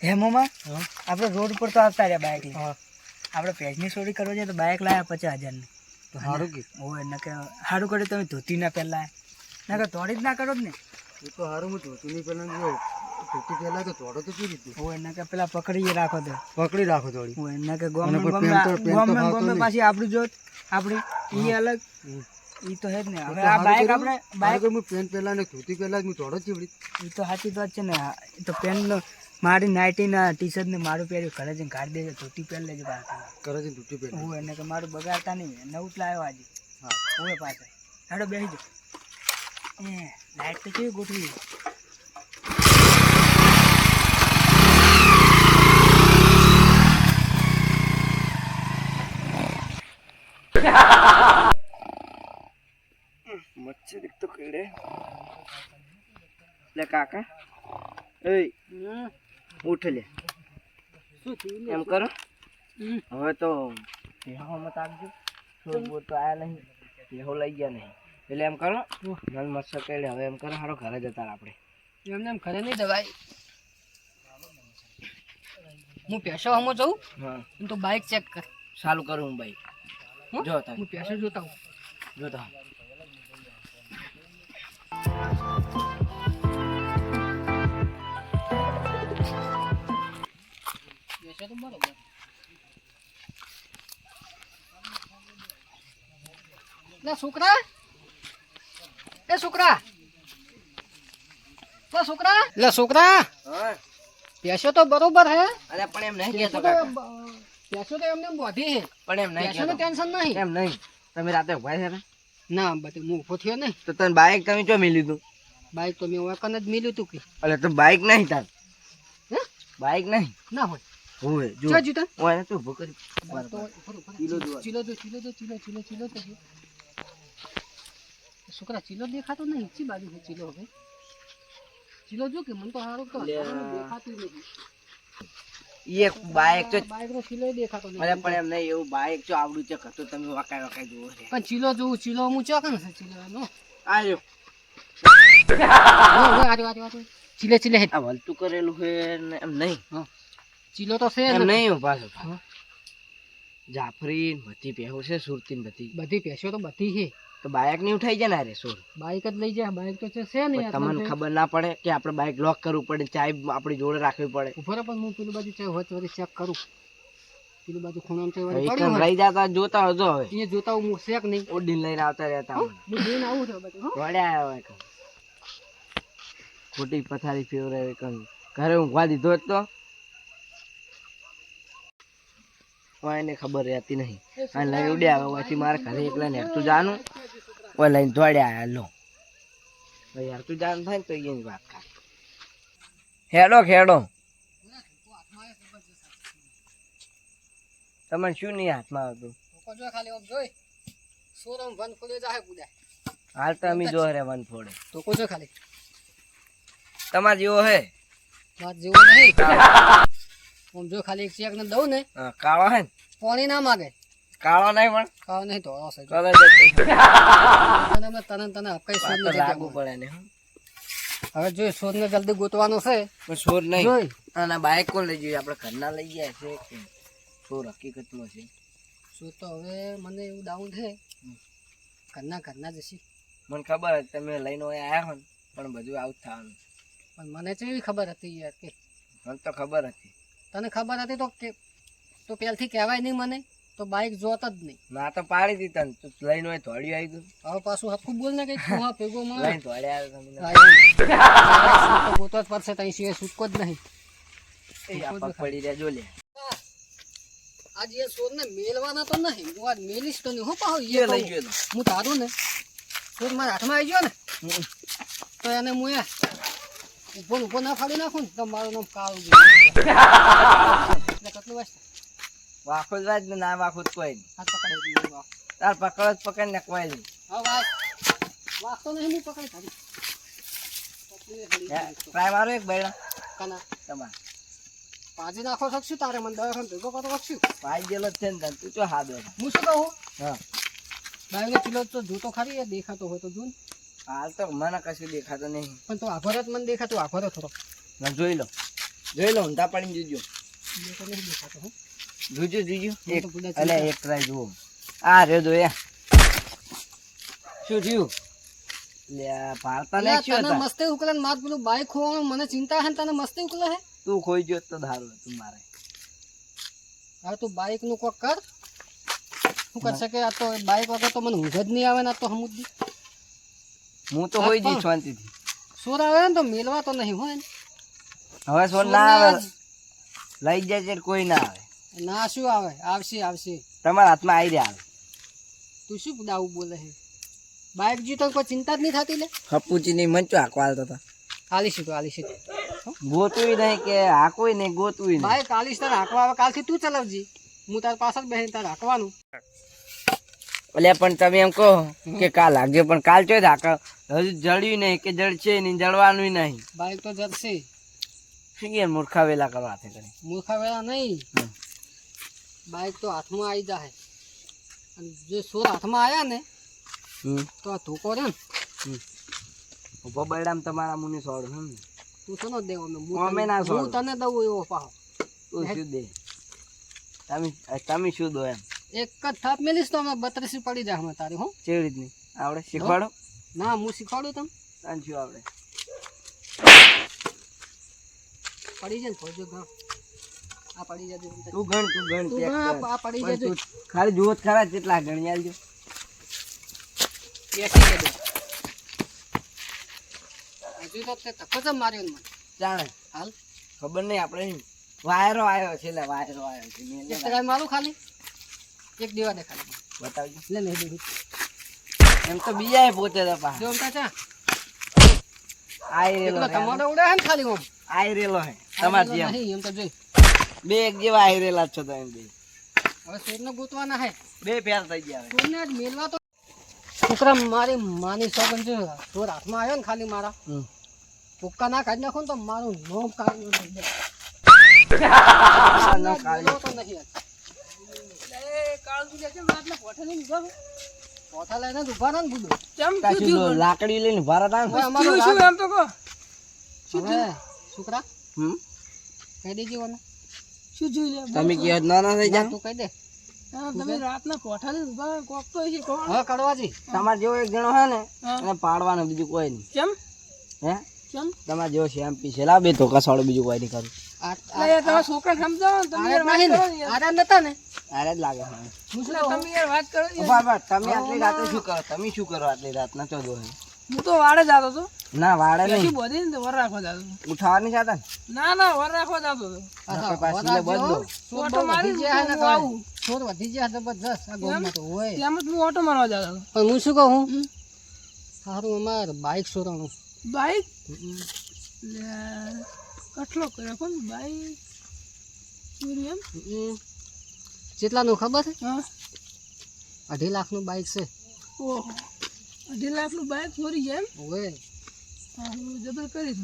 હે મોમાં? હા. આપણે રોડ ઉપર તો આવતા રહ્યા બાઇક લઈ આપણે પેજની ચોરી કરવા છે તો બાઇક લાયા પચાસ હજારની તો સારું કે? હોય ને કે સારું કર્યું તમે ધોતી ના પહેલા. ના કે તોડી જ ના કરો જ ને. એ તો સારું હું ધોતી નહીં પેલા જો ધોતી પહેલાં તો ધોડો તો કેવી રીતે હોય ને કે પેલા પકડી રાખો તો. પકડી રાખો થોડી હોય ને કે ગોમે ગોમે ગોમે. પાછી આપણું જોત આપણી એ અલગ. ઈ તો હે જ ને હવે આ બાઇક આપણે બાઇક હું પેન પહેલા ને ધોતી પહેલા જ હું ધોડો ચીવડી ઈ તો સાચી વાત છે ને તો પેન મારી નાઇટી ના ટી શર્ટ ને મારું પહેર્યું ઘરે જઈને કાઢી દેજો ધોતી પહેરી લેજો પાછા કરે છે ધોતી હું એને કે મારું બગાડતા નહીં નવું જ લાવ્યો આજે. હા. હોય પાછળ. હેડો બેસી જાઓ. એ લાઈટ તો કેવી ગોઠવી? એક તો કઈડે લે કાકા એ ઉઠ લે એમ કરો હવે તો ભેહો મત આપજો બોર તો આયા નહીં ભેહો લઈ ગયા નહીં એટલે એમ કરો નલ મસ્ત કઈડે હવે એમ કરો હારો ઘરે જતા આપણે એમને એમ ઘરે નહીં જવાય હું પેશો હમો જઉં હા તો બાઇક ચેક કર સારું કરું હું બાઇક હો? જો હું પેશો જોતા હું જોતા પેશો તો બરોબર. લે છોકરા. એ છોકરા. લે છોકરા. લે છોકરા. હા. તો બરોબર હે. અરે પણ એમ નહીં કહેતો બ- તો એમને બોધી હે. પણ એમ નહીં કહેતો. ટેન્શન નહીં. એમ નહીં. તમે રાતે ઊભા છે ને? ના બધું હું ઊભો થયો નહીં તો તને બાઇક તમે ચો મી લીધું? બાઇક તો મેં ઓકન જ મિલ્યું તું કે. એટલે તો બાઇક નહીં તાર. હે? બાઇક નહીં? ના હોય. હોય જો. જો જીતા. ઓય તું તો ઉપર ચીલો જો ચીલો જો ચીલો જો ચીલો ચીલો ચીલો તો છોકરા ચીલો દેખાતો નહીં. ચી બાજુ છે ચીલો હવે. ચીલો જો કે મને તો હારો તો દેખાતું નહીં એક બાઇક તો બાઇક નો ચીલો દેખાતો નહીં અરે પણ એમ નહીં એવું બાઇક જો આવડું છે કતો તમે વકાય વકાય જુઓ છે પણ ચીલો જોઉં ચીલો હું ચોક ને ચીલો નો આજો ચીલે ચીલે આ વલતું કરેલું છે એમ નહીં. ચીલો તો છે એમ નહીં પાછો. જાફરી બધી પહેરો છે સુરતી બધી. બધી પેશો તો બધી છે. તો બાઇક નહીં ઉઠાઈ જાય ને અરે સોર? બાઈક જ લઈ જાય બાઇક તો છે ને તમને ખબર ના પડે કે આપણે બાઇક લોક કરવું પડે ચાય આપણી જોડે રાખવી પડે. ઉપર પણ હું પેલી બાજુ ચાય વચ્ચે વચ્ચે ચેક કરું. પેલી બાજુ ખૂણામાં પડી હોય રહી જતા જોતા હજો હવે. અહીંયા જોતા હું શેક નહીં? ઓડીન લઈને આવતા રહેતા હું જોઈને આવું છું બધું. વળ્યા આવે ખોટી પથારી ફેવરે કણ. ઘરે. ઊંઘવા દીધો જ તો? કોઈને ખબર રહેતી નહીં. અને લઈ ઉડ્યા પછી મારે ઘરે એકલા ને તું જાનું? ઓય લઈને દોડ્યા લો. યાર તું જાનું થાય ને તો એની વાત કર. હેડો ખેડો તમને શું નહીં હાથમાં આવતું? હાલ તો અમે જો રે વન ફોડે. તો કો ખાલી. તમારે જેવો હે? વાત જેવું નહીં. આમ જો ખાલી એક ચેક ને દઉં ને કાળો હે ને? પાણી ના માગે. કાળો નહીં પણ. કાળો નહીં તો કલર છે. અને તને તને હકાઈ શોધ લાગુ પડે ને હવે જો શોધ ને જલ્દી ગોતવાનો છે. પણ સોર નહીં. જોઈ. અને બાઇક કોણ લઈ જઈએ આપણે ઘરના લઈ ગયા છે સોર હકીકતમાં છે? શું તો હવે મને એવું ડાઉન છે. ઘરના ઘરના જશી મને ખબર હતી તમે લઈને અહીં આવ્યા હો ને પણ બધું આવું થવાનું પણ મને કેવી ખબર હતી યાર કે મને તો ખબર હતી. તને ખબર હતી તો કે તો પહેલથી કહેવાય નહીં મને તો બાઇક જોત જ નહીં. ના તો પાડી દી તને. તું લઈને હોય થોડી આવી ગયું. હવે પાછું હરખું બોલ ને કઈ તું હા ભેગો માં લઈને થોડી આવ્યા ગોતો જ પડશે તઈ સિવાય છૂટકો જ નહીં. પડી રહ્યા જો લે. આજે એ સોર ને મેલવાના તો નહીં હું આજ મેલીશ તો નહીં. હો પાહો એ લઈ ગયો હું તારું ને. સોર મારા હાથમાં આવી ગયો ને. તો એને હું એ ઊભો ઊભો ના ફાડી નાખું ને તો મારું નામ કાળું કેટલું વાંચતા? વાખો જ વાજ ને ના વાખો જ કોઈ નહીં હાથ પકડાઈ દીધો. તાર પકડ જ પકડ ને કોઈ નહીં. હા ભાઈ વાગતો નહીં હું પકડી તો. ટ્રાય મારો એક બૈડા. કના? તમારે. પાજી નાખો શકશું તારે મને દવાખાને ભેગો કરતો શકશું? ભાઈ ગયેલો જ છે ને. તું તો હા દો. હું શું કહું? હા. બાઈકનો કિલો તો જોતો ખરી દેખાતો હોય તો જોન હાલ તો મને કશું દેખાતો નહીં. પણ તો આખો રાત મને દેખાતો આખો રાત થોડો જોઈ લો. જોઈ લો ઊંધા પડીને જોજો દેખાતો હો. જોજો જોજો. મને એક ટ્રાય જુઓ. આ રે જોયા શું થયું? મસ્તે ઉકલે માર પેલું બાઈક ખોવાનું મને ચિંતા હે તને મસ્તે ઉકલે હે? તું ખોઈ ગયો તો ધારું તું મારે. હવે તું બાઈકનું કોક કર. શું કરશે કે આ તો બાઈક વગર તો મને ઊંઘ જ નહીં આવે ને તો સમુદ્રી હું તો હોય જઈશ શાંતિથી. સોર આવે ને તો મેલવા તો નહીં હોય ને. હવે સોર ના આવે લઈ જાય છે કોઈ ના આવે. ના શું આવે? આવશે આવશે. તમારા હાથમાં આવી રહ્યા તું શું દાવું બોલે છે? બાઈક જી તો કોઈ ચિંતા જ નહીં થતી લે? હપુચી ની મંચો હાકો હાલતો હતા. આલીશું તો આલીશું ગોતવી નહીં કે હાકવી નહીં ગોતવી નહીં. બાઈક આલીશ તારે હાંકવા આવે કાલથી તું ચલાવજી. હું તાર પાછળ બેસીને તારે હાંકવાનું. એટલે પણ તમે એમ કહો કે કાલ લાગજો પણ કાલ ચોય હાક હજુ જળ્યું નહીં કે જળશે નહીં જળવાનું નહીં. બાઈક તો જળશે. શું મૂર્ખા વેલા કરવા હાથે કરી? મૂર્ખા વેલા નહીં. બાઈક તો હાથમાં આવી જાય અને જો સોર હાથમાં આવ્યા ને હમ. તો આ ધોકો રે ને. ઊભો બૈડામ તમારા મુની સોડ હમ. તું શેનો દેવો? અમે ના હું તને દઉં એવો પાહો. તું શું દે? તમે તમે શું દો એમ? એક જ થાપ મેલીશ તો અમે બત્રીસી પડી જાય અમે તારી હું. કેવી રીતની આવડે શીખવાડો. ના હું શીખવાડું તમે સાંજુ આવડે. પડી જાય ને થોડું ઘણ. આ પડી જજો તું ગણ તું. ગણ તું ગણ, આ પડી જજો ખાલી જુઓ ખરા કેટલા ગણી આલજો. બેસી જજો હજુ તો તે ધક્કો જ માર્યો મને. જાણે. હાલ. ખબર નહીં આપણે વાયરો આવ્યો છે એટલે વાયરો આવ્યો છે. મારું ખાલી. એક દેવા દે ખાલી બતાવજો. લે લે દીધું એમ તો બીજા પોતે તો પા જો કાચા આઈ રેલો તમારો. ઉડે હે ને ખાલી ઓમ. આઈ રેલો હે તમાર જેમ. નહીં એમ તો જોઈ. બે એક જેવા આઈ રેલા છો તમે બે. હવે સોરને ગોતવાના હે. બે ફેર થઈ ગયા. સોરને જ મેલવા તો છોકરા મારી માની સોગન જો સોર હાથમાં આવ્યો ને ખાલી મારા. પુક્કા ના કાઢી નાખો ને તો મારું નોમ કાઢી નાખી દે. આ ન તો નહીં લઈને બુડો. લાકડી લઈને ઊભા રહ્યા છોકરા હમ? કહી દેજે ઓને. તમે કહો ના ના થઈ ના, તું કહી દે. તમે રાતના કોઠા ને ઊભા કોક તો છે કોણ? હવે કડવાજી તમારે જેવો એક જણો હે ને એને પાડવાનો બીજું કોઈ નહીં. કેમ હે? કેમ તમારે જેવો શેમ્પી છે. લાવ બે બીજું કોઈ નહીં કરું. આ તમે છોકરા સમજાવો ને તમે નતા ને? આરે જ લાગે મને. તમે યાર વાત કરો યાર. ઊભા ઊભા તમે આટલી રાતે શું કરો? તમે શું કરો આટલી રાતના ચો દો હું તો વાડે જતો હતો. ના વાડે શું નહીં. બોધી ને વર રાખવા જતો હતો. ઉઠાવાની જાતા ના ના વર રાખવા જતો હતો. પાછી લે બદલો. ઓટો મારી જાય ને તો આવું. છોર વધી ગયા જબરજસ્ત આ ગામમાં તો હોય. તેમ જ હું ઓટો મારવા જતો હતો. પણ હું શું કહું? સારું અમાર બાઈક સોરાનું બાઈક? લે કટલો કર્યો કોણ? બાઈક? ચોરી એમ? હમ. કેટલાનું ખબર? છે હા. અઢી લાખનું બાઈક છે. ઓહો. અઢી લાખનું બાઈક ચોરી જાય હા, જબર કરી.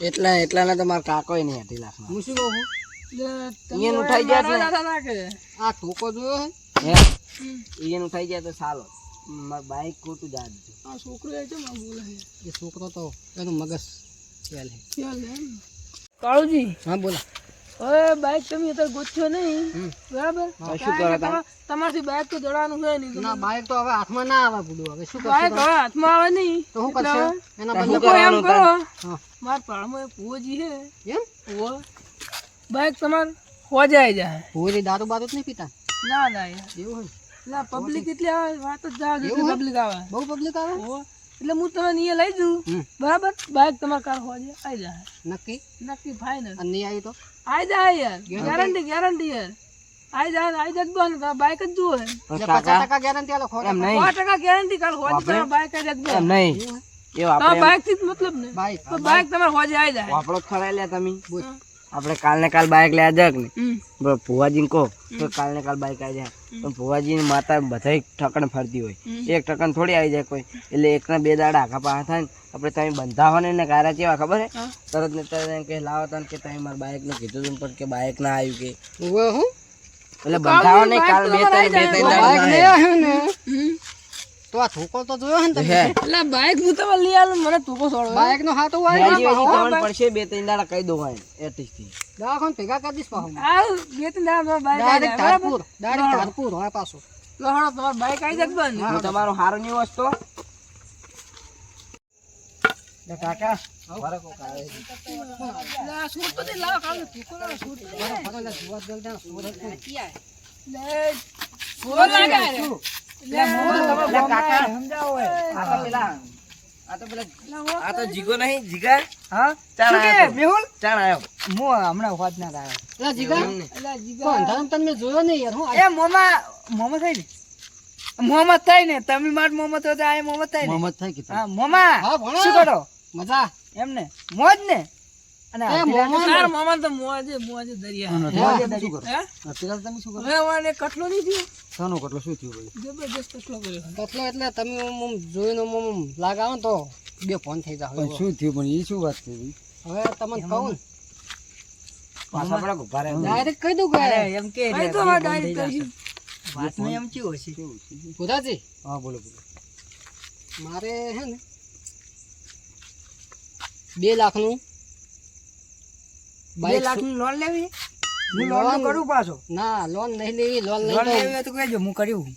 એટલા એટલાના તો મારા કાકોય નહીં અઢી લાખ હું શું કહું? ઈયન ઉઠાઈ ગયા છે? જતા આ ટોકો જોયો હે? ઈયન એને ઉઠાઈ જાય તો સાલો. મારું બાઈક ખોટું જા આ છોકરો એ છે આવું બોલે એ છોકરો તો એનું મગજ ચાલ હે ચાલ એમ? કાળુજી? હા બોલો. હવે બાઈક તમે અત્યારે ગોત્યો નહીં. બરાબર? શું કરો તમારથી બાઈક તો દોડવાનું હોય નહીં. ના બાઈક તો હવે હાથમાં ના આવે પૂડું હવે શું બાઈક કરશું હવે હાથમાં આવે નહીં. તો શું કરશે? એના બદલે મૂકો એમ કરો. માર પાળમાં એક ભુવોજી છે એમ? પૂવો બાઈક તમારે હોજાઈ જાય. પૂરી દારૂ બારૂ જ નહીં પીતા? ના ના એવું હોય? ના પબ્લિક એટલી આવે વાત જ જાવ પબ્લિક આવે. બહુ પબ્લિક આવે. એટલે હું તમે અહીંયા લઈ જઉં બરાબર? બાઈક તમારે કાર હોજે આવી જાય નક્કી? નક્કી ફાઇનલ અને નહીં આવી તો? આવી જાય યાર. ગેરંટી ગેરંટી યાર. આવી જાય આવી જાય જ તમારે બાઈક જ જુઓ પચાસ ટકા ગેરંટી આલો ખોટા એમ સો નહીં. ટકા ગેરંટી કાલ હોજે તમારે બાઈક જ જ એમ નહીં. એ બાઈકથી મતલબ ને. બાઈક. તો બાઈક તમારે હોજે આવી જાય આપણો જ ખરા લે તમે. બોલ. આપણે કાલ ને કાલ બાઇક લેવા જાક ને. ભુવાજીને કહો તો કાલ ને કાલ બાઇક આવી જાય. પણ ભુવાજીની માતા બધા ઠકણ ફરતી હોય. એક ઠકણ થોડી આવી જાય કોઈ. એટલે એકના બે દાડા આખા પાછા થાય ને આપણે તમે બંધાવાને ને કારા કેવા ખબર હે? હા. તરત ને તરત એમ કે લાવો તને કે તમે મારા બાઈકનું કીધું તું પણ કે બાઈક ના આવ્યું કે. હું? એટલે બંધાવો નહીં કાલ બે ત્રણ બે ત્રણ દાડા તો આ ધોકો તો જોયો હે ને તમે? એટલે બાઇક હું તમે લઈ આલું મને ટૂંકો છોડો બાઇક નો? હાથો વાળી પડશે બે ત્રણ દાડા કહી દો ભાઈ એટીથી દવાખાને ભેગા કરી દઈશ પાછું આ બે ત્રણ દાડા bike direct Tarpur direct Tarpur હોય પાછો. લો હણો તમાર બાઇક આવી જાય બંધ હું તમારો હારો નહીં વસ્તો કાકા એટલે આ સૂટ તો દે, લાવો કાલે ટૂંકો લાવો, સૂટ તો ફરલા બરો એટલે સુરત સૂટ સુરત લે, સૂટ લાગે રે. એટલે કાકા. સમજાવો આ તો પેલા આ તો પેલા આ તો જીગો નહીં જીગા. હા? ચાલ. મેહુલ? આવ્યો મો હમણાં વાત ના આવ્યો એટલે જીગા? એટલે જીગા. તો અંધારામાં જોયો નહીં યાર હું એ મોમા મોમા થાય ને? મોહમ્મદ થાય ને? તમે માર મોહમ્મદ હોય તો આ મોહમ્મદ થાય ને? મોહમ્મદ થાય કે હા મોમા હા ભણો. શું કરો? મજા. એમ ને? મોજ ને? બે ફોન થઈ જાય શું થયું? પણ એ શું વાત થઈ હવે તમને કહું ને. પાછા આપણા ઊભા રહે ડાયરેક્ટ કહી દઉં કે. એમ કે ભાઈ તો હવે ડાયરેક્ટ કહી વાતમાં એમ કેવું હશે ભુરાજી હા બોલો બોલો. મારે હે ને બે લાખનું બે બાઈક લાખની લોન લેવી? હું લોન કરું પાછો. ના લોન નહીં લેવી લોન લોન નહીં લેવી. તો કહેજો હું કર્યું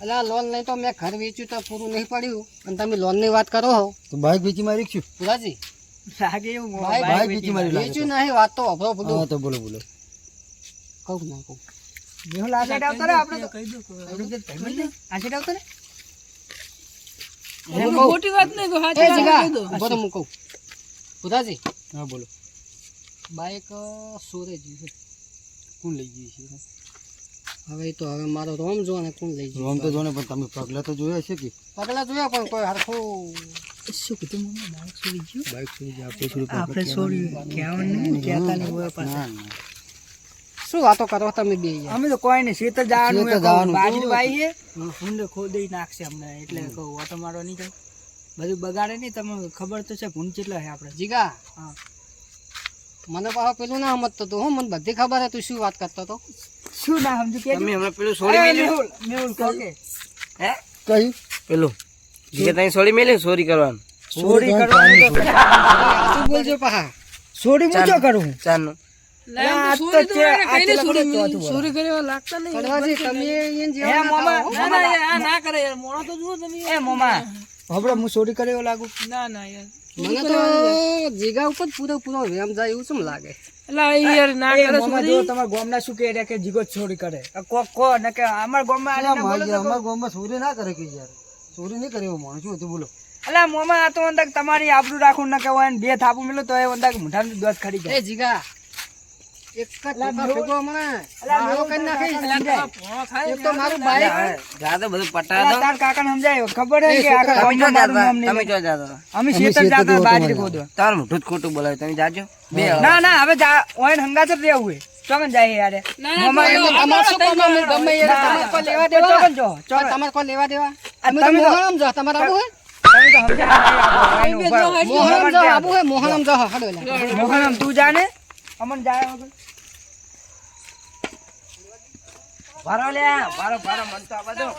એટલે લોન નહીં તો મેં ઘર વેચ્યું તો પૂરું નહીં પડ્યું. અને તમે લોનની વાત કરો હો. તો બાઇક વેચી મારી છું પુરાજી લાગે એવું બાઈક વેચી મારી લાગે વેચ્યું નહીં વાત તો અભરો બોલો હા તો બોલો બોલો. કહું ના કહું. આવતો રે આપણે દો આવતો રે હું વાત નહીં કહું, દો. હું હા બોલો. બાઈક સોરે ગયું છે. કોણ લઈ ગઈ છે? હવે તો હવે મારો રોમ જો અને કોણ લઈ રોમ તો જો ને પણ તમે પગલા તો જોયા છે કે? પગલા જોયા પણ કોઈ હરખું શું કીધું મમ્મી બાઈક છોડી ગયું? બાઇક છોડી ગયા આપણે છોડી આપણે છોડી કહેવાનું નહીં કહેતા નહીં હોય પાછા. ના ના. શું વાતો કરો તમે બે અમે તો કોઈ નહીં શેતર જવાનું છે ભૂંડે ખોદી નાખશે અમને એટલે કહું ઓટો મારો નહીં જાય બધું બગાડે નહીં તમને ખબર તો છે ભૂંડ કેટલા છે આપણે. જીગા? હા. મને પાછો પેલું ના સમજતો તો હું મને બધી ખબર હે તું શું વાત કરતો તો? શું ના સમજુ? કે તમે હમણાં પેલું સોરી મેલ્યું? મેહુલ કહો કે હે? કયું પેલું જે તમે સોરી મેલ્યું? સોરી કરવાનું. સોરી કરવાની તો શું બોલજો પાહા સોરી હું શું કરું? ચારનું લે, આમ આ તો તો ચોરી તો છે, એને આ કઈને તો ચોરી લગભગ મેલી. ચોથું ચોરી કરવા લાગતા નહીં. તમે અહીંયા જેવા હે ના મોમા. થાઓ. ના ના યાર, આ ના કરે યાર તો જુઓ તમે. એ મોમા. હવે હું ચોરી કરે એવું લાગુ? ના ના યાર. મને તો જીગા ઉપર પૂરો પૂરો વેમ જાય એવું શું લાગે? એટલે યાર ના કરે જો તમારા ગામના શું કહે કે જીગો ચોરી કરે? કો કોક કો ને કે અમારા ગામમાં આને બોલો તો કહો. ગામમાં ચોરી ના કરે કે યાર. ચોરી નહીં કરે એવું માણસ શું હતું બોલો? અલા મોમાં આ તો અંદાક તમારી આબરૂ રાખું ન કે હોય બે થાપું મેલું તો એ અંદાક મોઢાનું દૂધ ખરી જાય. એ જીગા એક જ ભેગો હમણાં. મારો કરી નાખીશ. એક તો મારું બાઈક જા બધું પટા તાર કાકાને સમજાય. ખબર હે કે તમે જો ગામમાં મારું જાતા નામ નહીં તમે જો જાતા. અમે શેતર જાતા બાજરી ખોદવા. તાર મોઢું ખોટું બોલાવે તમે જાજો. ના ના હવે જા ઓય હંગાત જ રહેવું હે. ચોકન જાય યાર. ના, ના, મોમા તો એમ તમારે શું કામ આમ ગમે એ ના, તમારે લેવા દેવા? ચોકન જો ચોકન. તમારે કોઈ લેવા દેવા? અમે તમે મોહનમ જો તમારે આબુ હે. મોહનમ જો આબુ હે મોહનમ જો હાડો એલા. તું જાને? અમન જાય વગર. ભારો લે ભારો ભારો મન તો આ બધું.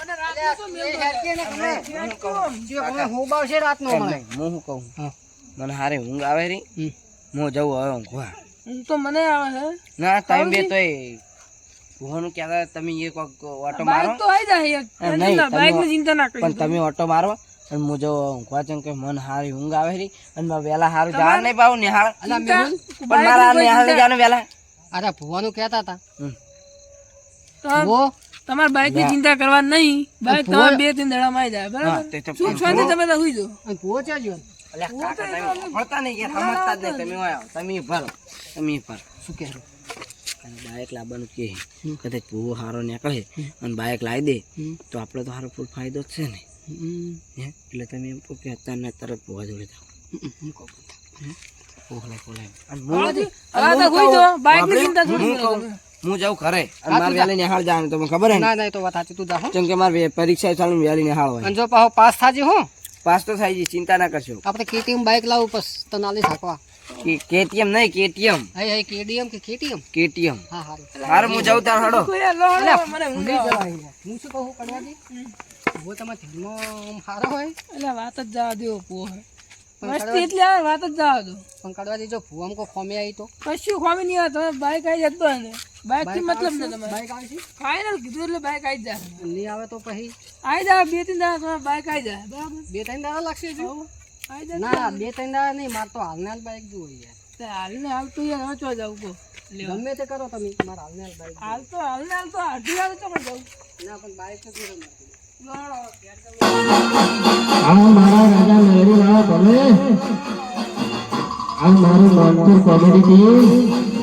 જે તમે હોબાવશે રાતનો એમ મળે નહીં, હું શું કહું? મને હારે ઊંઘ આવે રી. હું જવું હવે ઊંઘવા ઊંઘ તો મને આવે છે ના તમે બે તોય. ભુવાનું કહેતા તમે ઓટો મારો. તો આવી જાય નહીં, ના, તમે- ચિંતા ના પણ તમે ઓટો મારો અને હું જો ઊંઘવા છે કે મન હારી ઊંઘ આવે રી. અને મારે વહેલા હારું જવા નહીં પાવું નિહાળ. પણ મારા નિહાળ નહીં જવાનું વહેલા. અરે ભુવાનું કહેતા હતા. તમારે બાઈકની ચિંતા કરવા નહીં. બાઈક તમારે બે ત્રણ દડા માં જાય બરાબર? શું છો તમે તો સુઈ નહીં સમજતા જ નહીં. તમે તમે ભરો તમે ભરો શું કહેવું અને બાઇક લાવવાનું કે કદાચ ભૂવો હારો નીકળે અને બાઇક લાવી દે તો આપણે તો સારો ફૂલ ફાયદો જ છે ને. એટલે તમે એમ કહો કે અત્યારને તરત પોવા જોડે જાઓ. અને હું ચિંતા હું જાઉં ઘરે. અને મારે વહેલી નિહાળ જવાનું તમને ખબર હે ના? ના તો વાત સાચી. તું જાઉં કેમ કે મારે પરીક્ષા ચાલુ ને નિહાળ હોય. અને જો પાહો પાસ થાજી હું. પાસ તો થાય છે ચિંતા ના કરશો. આપણે કેટીએમ બાઈક લાવું બસ તો નાલી શકવા કેટીએમ નહીં કેટીએમ. હે હે કેડીએમ કે કેટીએમ? કેટીએમ. હા હારું. હારે હું જાઉં તાર હડો. મને ઊંઘ આવે. હું શું કહું કડવાજી વો તમાર ધ્યાનમાં હારો સારો હોય. એટલે વાત જ જવા દો પો મસ્તી એટલે વાત જ જવા દો પણ કાઢવા જો ભૂવો કો ખોમી આવી તો. કશું ખોમી નહીં આવે તમે બાઈક આવી જતો ને. બાઈકથી મતલબ ન તમારે બાઈક આવી છે ફાઇનલ કીધું એટલે બાઈક આવી જાય. નહીં આવે તો પછી? આવી જાય બે ત્રણ દાડા તમારે બાઈક આવી જાય. બરાબર? બે ત્રણ દાડા લાગશે જો આવી? જાય. ના બે ત્રણ દાડા નહીં મારે તો હાલને હાલ બાઈક જોઈએ હાલને તો હાલ ને તો યાર વચવા જાવ કો ગમે તે કરો તમે મારે હાલને હાલ બાઈક હાલ તો હાલને હાલ તો અઢી હાલ તો પણ જાઉં. ના પણ બાઈક તો જોડે મારે. મારા રાજા લહેરી વાળા તમે? આ મારું મોનસૂન કોમેડી ટીમ